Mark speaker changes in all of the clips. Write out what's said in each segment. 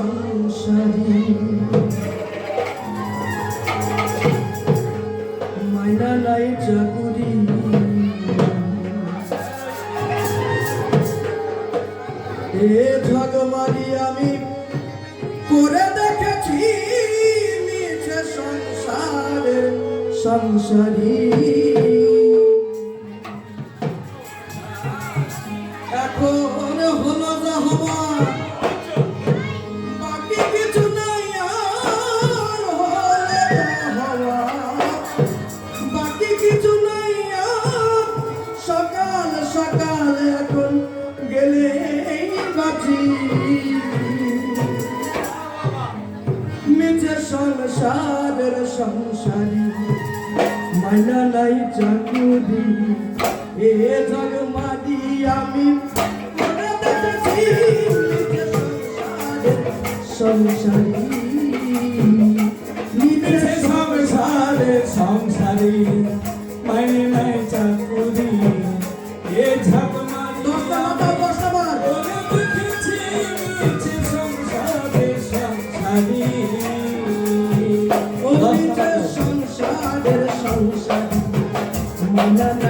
Speaker 1: সংসারে মাইনা নাই চাকুরি এ ঝগ মারি আমি করে দেখেছি সংসারে
Speaker 2: সংসারী। সংসারী মাইনা নাই চাকুরি এ
Speaker 1: জগ মাদি আমি সংসারী নিজে সংসারে
Speaker 2: সংসারী। মাইনে নাই চাকুরি
Speaker 1: এ ঝাপ Thank you. sunshine. Na na na.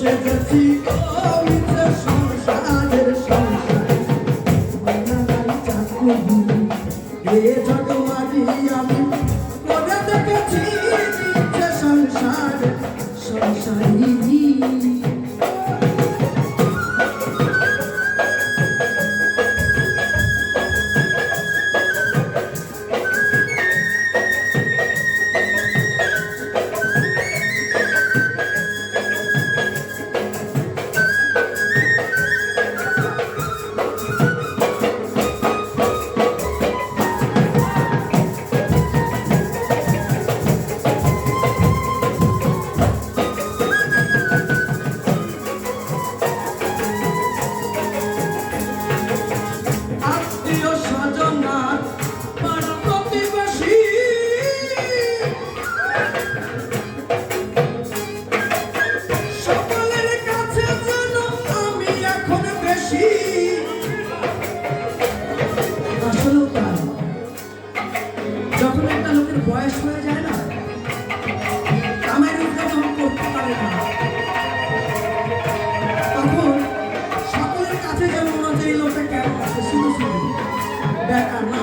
Speaker 1: J'ai Yeah. I'm